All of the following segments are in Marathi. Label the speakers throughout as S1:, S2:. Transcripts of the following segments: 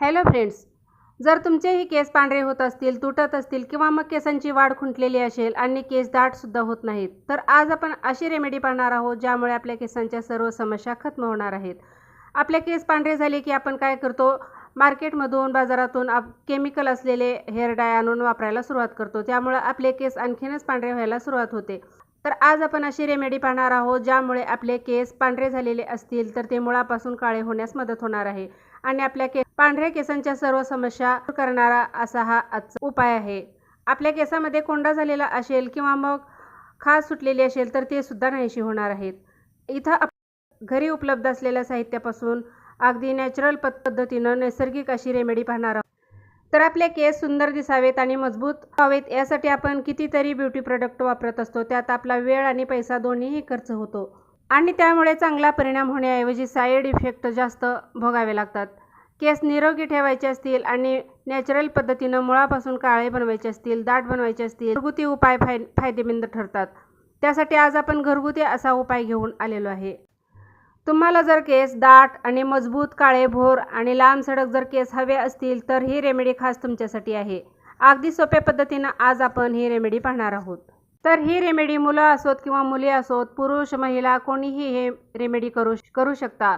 S1: हॅलो फ्रेंड्स जर तुमचेही केस पांढरे होत असतील तुटत असतील किंवा मग केसांची वाढ खुंटलेली असेल आणि केस दाटसुद्धा होत नाहीत तर आज आपण अशी रेमेडी पाहणार आहोत ज्यामुळे आपल्या केसांच्या सर्व समस्या खत्म होणार आहेत. आपले केस पांढरे झाले की आपण काय करतो? मार्केटमधून बाजारातून आप केमिकल असलेले हेअर डाय आणून वापरायला सुरुवात करतो. त्यामुळे आपले केस आणखीनच पांढरे व्हायला सुरुवात होते. तर आज आपण अशी रेमेडी पाहणार आहोत ज्यामुळे आपले केस पांढरे झालेले असतील तर ते मुळापासून काळे होण्यास मदत होणार आहे आणि आपल्या केस पांढऱ्या केसांच्या सर्व समस्या दूर करणारा असा हा आजचा उपाय आहे. आपल्या केसामध्ये कोंडा झालेला असेल किंवा मग खास सुटलेली असेल तर ते सुद्धा नाहीशी होणार आहेत. इथं आप घरी उपलब्ध असलेल्या साहित्यापासून अगदी नॅचरल पद्धतीनं नैसर्गिक अशी रेमेडी पाहणार आहोत. तर आपले केस सुंदर दिसावेत आणि मजबूत व्हावेत यासाठी आपण कितीतरी ब्युटी प्रोडक्ट वापरत असतो. त्यात आपला वेळ आणि पैसा दोन्हीही खर्च होतो. आणि त्यामुळे चांगला परिणाम होण्याऐवजी साईड इफेक्ट जास्त भोगावे लागतात. केस निरोगी ठेवायचे असतील आणि नॅचरल पद्धतीनं मुळापासून काळे बनवायचे असतील दाट बनवायचे असतील घरगुती उपाय फाय फायदेमंद ठरतात. त्यासाठी आज आपण घरगुती असा उपाय घेऊन आलेलो आहे. तुम्हाला जर केस दाट आणि मजबूत काळे भोर आणि लांब सडक जर केस हवे असतील तर ही रेमेडी खास तुमच्यासाठी आहे. अगदी सोप्या पद्धतीनं आज आपण ही रेमेडी पाहणार आहोत. तर ही रेमेडी मुलं असोत किंवा मुली असोत पुरुष महिला कोणीही हे रेमेडी करू करू शकता.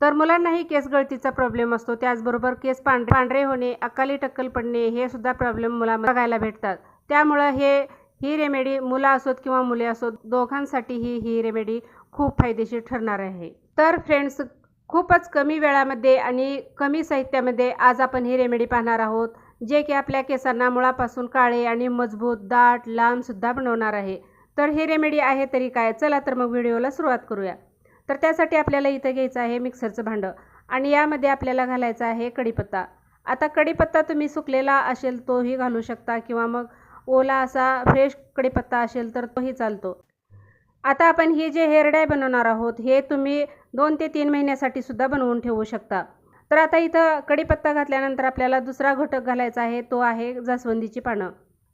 S1: तर मुलांनाही केस गळतीचा प्रॉब्लेम असतो. त्याचबरोबर केस पांढरे पांढरे होणे अकाली टक्कल पडणे हे सुद्धा प्रॉब्लेम मुला बघायला भेटतात. त्यामुळं हे ही रेमेडी मुलं असोत किंवा मुले असोत दोघांसाठीही ही रेमेडी खूप फायदेशीर ठरणार आहे. तर फ्रेंड्स खूपच कमी वेळामध्ये आणि कमी साहित्यामध्ये आज आपण ही रेमेडी पाहणार आहोत जे की आपल्या केसांना मुळापासून काळे आणि मजबूत दाट लांबसुद्धा बनवणार आहे. तर ही रेमेडी आहे तरी काय? चला तर मग व्हिडिओला सुरुवात करूया. तर त्यासाठी आपल्याला इथं घ्यायचं आहे मिक्सरचं भांडं आणि यामध्ये आपल्याला घालायचं आहे कढीपत्ता. आता कढीपत्ता तुम्ही सुकलेला असेल तोही घालू शकता किंवा मग ओला असा फ्रेश कढीपत्ता असेल तर तोही चालतो. आता आपण हे जे हेअरडाय बनवणार आहोत हे तुम्ही दोन ते तीन महिन्यासाठी सुद्धा बनवून ठेवू शकता. तर आता इथं कढीपत्ता घातल्यानंतर आपल्याला दुसरा घटक घालायचा आहे तो आहे जास्वंदीची पानं.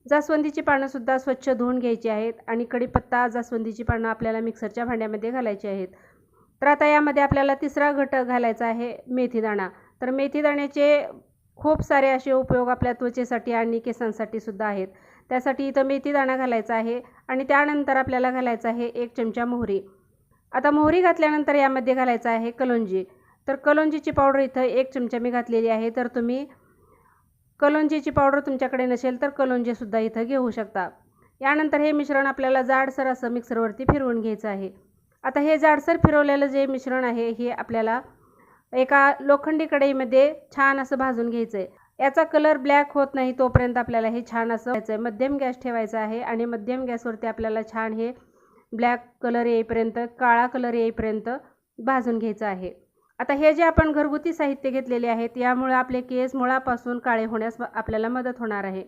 S1: जास्वंदीची पानंसुद्धा स्वच्छ धुवून घ्यायची आहेत आणि कढीपत्ता जास्वंदीची पानं आपल्याला मिक्सरच्या भांड्यामध्ये घालायची आहेत. तर आता यामध्ये आपल्याला तिसरा घटक घालायचा आहे मेथीदाणा. तर मेथीदाण्याचे खूप सारे असे उपयोग आपल्या त्वचेसाठी आणि केसांसाठी सुद्धा आहेत. त्यासाठी इथं मेथीदाणा घालायचा आहे आणि त्यानंतर आपल्याला घालायचा आहे एक चमचा मोहरी. आता मोहरी घातल्यानंतर यामध्ये घालायचं आहे कलोंजी. तर कलोंजीची पावडर इथं एक चमचा मी घातलेली आहे. तर तुम्ही कलोंजीची पावडर तुमच्याकडे नसेल तर कलोंजीसुद्धा इथं घेऊ शकता. यानंतर हे मिश्रण आपल्याला जाडसर असं मिक्सरवरती फिरवून घ्यायचं आहे. आता हे जाडसर फिरवलेलं जे मिश्रण आहे हे आपल्याला एका लोखंडी कढईमध्ये छान असं भाजून घ्यायचं आहे याचा कलर ब्लॅक होत नाही तोपर्यंत आपल्याला हे छान असं घ्यायचं आहे मध्यम गॅस ठेवायचा आहे आणि मध्यम गॅसवरती आपल्याला छान हे ब्लॅक कलर येईपर्यंत काळा कलर येईपर्यंत भाजून घ्यायचं आहे. आता हे जे आपण घरगुती साहित्य घेतलेले आहेत यामुळे आपले केस मुळापासून काळे होण्यास आपल्याला मदत होणार आहे.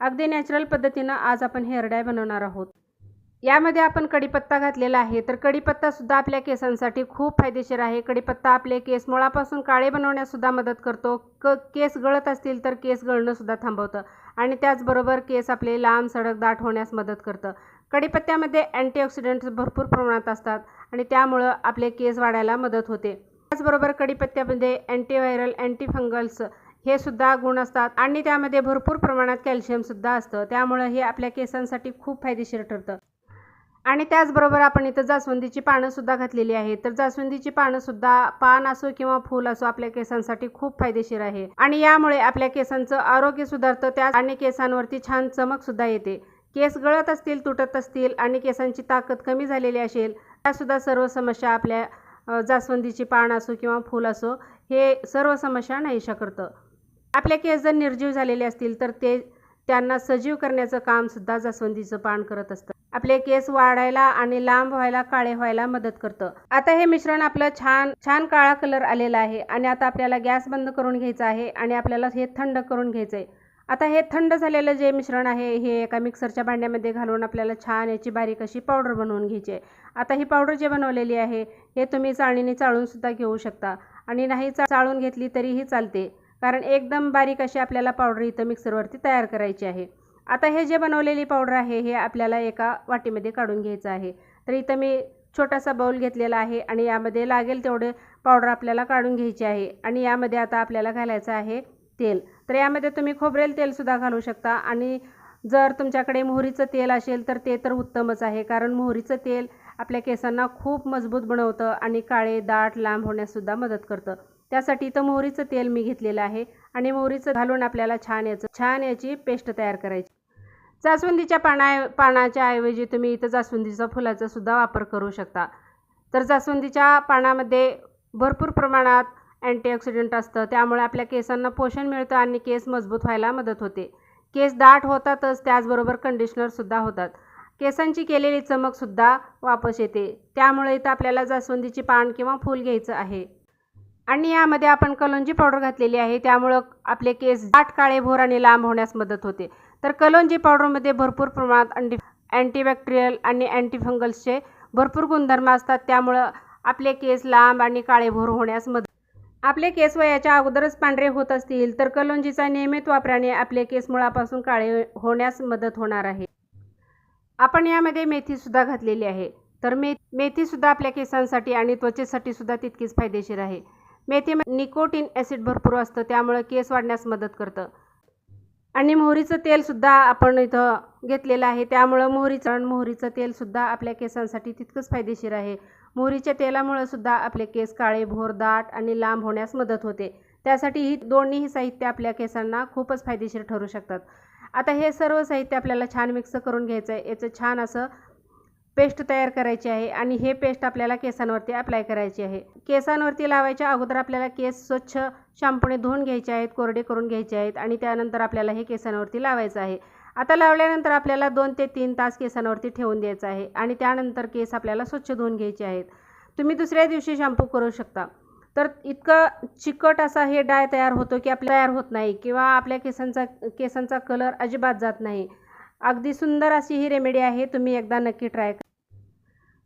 S1: अगदी नॅचरल पद्धतीनं आज आपण हेअर डाय बनवणार आहोत. यामध्ये आपण कढीपत्ता घातलेला आहे. तर कढीपत्तासुद्धा आपल्या केसांसाठी खूप फायदेशीर आहे. कढीपत्ता आपले केस मुळापासून काळे बनवण्यासुद्धा मदत करतो. क केस गळत असतील तर केस गळणंसुद्धा थांबवतं. आणि त्याचबरोबर केस आपले लांब सडक दाट होण्यास मदत करतं. कढीपत्त्यामध्ये अँटीऑक्सिडंट्स भरपूर प्रमाणात असतात आणि त्यामुळं आपले केस वाढायला मदत होते. त्याचबरोबर कढीपत्त्यामध्ये अँटीव्हायरल अँटीफंगल्स हे सुद्धा गुण असतात आणि त्यामध्ये भरपूर प्रमाणात कॅल्शियमसुद्धा असतं. त्यामुळं हे आपल्या केसांसाठी खूप फायदेशीर ठरतं. आणि त्याचबरोबर आपण इथं जास्वंदीची पानंसुद्धा घातलेली आहेत. तर जास्वंदीची पानंसुद्धा पान असो किंवा फूल असो आपल्या केसांसाठी खूप फायदेशीर आहे. आणि यामुळे आपल्या केसांचं आरोग्य सुधारतं त्या आणि केसांवरती छान चमकसुद्धा येते. केस गळत असतील तुटत असतील आणि केसांची ताकद कमी झालेली असेल त्यासुद्धा सर्व समस्या आपल्या जास्वंदीची पान असो किंवा फूल असो हे सर्व समस्या नाहीशा करतं. आपल्या केस जर निर्जीव झालेले असतील तर ते त्यांना सजीव करण्याचं कामसुद्धा जास्वंदीचं पान करत असतं. आपले केस वाढायला आणि लांब व्हायला काळे व्हायला मदत करतं. आता हे मिश्रण आपलं छान छान काळा कलर आलेला आहे आणि आता आपल्याला गॅस बंद करून घ्यायचा आहे आणि आपल्याला हे थंड करून घ्यायचं आहे आता हे थंड झालेलं जे मिश्रण आहे हे एका मिक्सरच्या भांड्यामध्ये घालून आपल्याला छान याची बारीक अशी पावडर बनवून घ्यायची आहे. आता ही पावडर जे बनवलेली आहे हे तुम्ही चाळणीने चाळूनसुद्धा घेऊ शकता. आणि नाही चाळून घेतली तरीही चालते. कारण एकदम बारीक अशी आपल्याला पावडर इथं मिक्सरवरती तयार करायची आहे. आता हे जे बनवलेली पावडर आहे हे आपल्याला एका वाटीमध्ये काढून घ्यायचं आहे. तर इथं मी छोटासा बाऊल घेतलेला आहे आणि यामध्ये लागेल तेवढे पावडर आपल्याला काढून घ्यायची आहे. आणि यामध्ये आता आपल्याला घालायचं आहे तेल. तर यामध्ये तुम्ही खोबरेल तेलसुद्धा घालू शकता आणि जर तुमच्याकडे मोहरीचं तेल असेल तर ते तर उत्तमच आहे. कारण मोहरीचं तेल आपल्या केसांना खूप मजबूत बनवतं आणि काळे दाट लांब होण्याससुद्धा मदत करतं. त्यासाठी इथं मोहरीचं तेल मी घेतलेलं आहे आणि मोहरीचं घालून आपल्याला छान याचं छान याची पेस्ट तयार करायची. जास्वंदीच्या पाना पानाच्या ऐवजी तुम्ही इथं जास्वंदीच्या फुलाचा सुद्धा वापर करू शकता. तर जास्वंदीच्या पानामध्ये भरपूर प्रमाणात अँटीऑक्सिडंट असतं. त्यामुळे आपल्या केसांना पोषण मिळतं आणि केस मजबूत व्हायला मदत होते. केस दाट होतातच त्याचबरोबर कंडिशनरसुद्धा होतात. केसांची केलेली चमकसुद्धा वापस येते. त्यामुळे इथं आपल्याला जास्वंदीची पान किंवा फूल घ्यायचं आहे. आणि यामध्ये आपण कलोंजी पावडर घातलेली आहे. त्यामुळं आपले केस दाट काळे भोर आणि लांब होण्यास मदत होते. तर कलोंजी पावडरमध्ये भरपूर प्रमाणात अँटी अँटीबॅक्टेरियल आणि अँटीफंगल्सचे भरपूर गुणधर्म असतात. त्यामुळं आपले केस लांब आणि काळेभोर होण्यास मदत आपले केस वयाच्या अगोदरच पांढरे होत असतील तर कलोंजीचा नियमित वापराने आपले केस मुळापासून काळे होण्यास मदत होणार आहे. आपण यामध्ये मेथीसुद्धा घातलेली आहे. तर मे मेथीसुद्धा आपल्या केसांसाठी आणि त्वचेसाठी सुद्धा तितकीच फायदेशीर आहे. मेथीमध्ये निकोटीन ॲसिड भरपूर असतं त्यामुळं केस वाढण्यास मदत करतं. आणि मोहरीचं तेलसुद्धा आपण इथं घेतलेलं आहे. त्यामुळं मोहरीचं मोहरीचं तेलसुद्धा आपल्या केसांसाठी तितकंच फायदेशीर आहे. मोहरीच्या तेलामुळं सुद्धा आपले केस काळे भोर दाट आणि लांब होण्यास मदत होते. त्यासाठी ही दोन्हीही साहित्य आपल्या केसांना खूपच फायदेशीर ठरू शकतात. आता हे सर्व साहित्य आपल्याला छान मिक्स करून घ्यायचं आहे याचं छान असं पेस्ट तयार करायची आहे आणि हे पेस्ट आपल्याला केसांवरती अप्लाय करायची आहे. केसांवरती लावायच्या अगोदर आपल्याला केस स्वच्छ शॅम्पूने धुवून घ्यायचे आहेत कोरडे करून घ्यायचे आहेत आणि त्यानंतर आपल्याला हे केसांवरती लावायचं आहे. आता लावल्यानंतर आपल्याला दोन ते तीन तास केसांवरती ठेवून द्यायचं आहे आणि त्यानंतर केस आपल्याला स्वच्छ धुवून घ्यायचे आहेत. तुम्ही दुसऱ्या दिवशी शॅम्पू करू शकता. तर इतकं चिकट असा हे डाय तयार होतो की आपल्या तयार होत नाही किंवा आपल्या केसांचा केसांचा कलर अजिबात जात नाही. अगदी सुंदर अशी ही रेमेडी आहे तुम्ही एकदा नक्की ट्राय करा.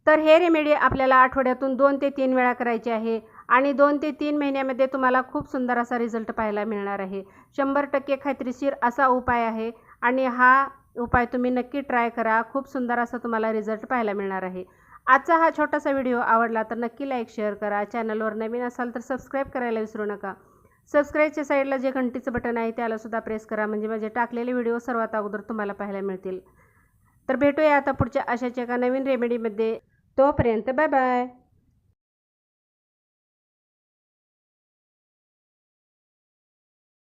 S1: तर हे रेमेडी आपल्याला आठवड्यातून दोन ते तीन वेळा करायची आहे आणि दोन ते तीन महिन्यामध्ये तुम्हाला खूप सुंदर असा रिझल्ट पाहायला मिळणार आहे. शंभर टक्के खात्रीशीर असा उपाय आहे आणि हा उपाय तुम्ही नक्की ट्राय करा. खूप सुंदर असा तुम्हाला रिझल्ट पाहायला मिळणार आहे. आजचा हा छोटासा व्हिडिओ आवडला तर नक्की लाईक शेअर करा. चॅनलवर नवीन असाल तर सबस्क्राईब करायला विसरू नका. सबस्क्राईबच्या साईडला जे घंटीचं बटन आहे त्यालासुद्धा प्रेस करा. म्हणजे माझे टाकलेले व्हिडिओ सर्वात अगोदर तुम्हाला पाहायला मिळतील. तर भेटूया आता पुढच्या अशाच एका नवीन रेमेडीमध्ये तोपर्यंत बाय बाय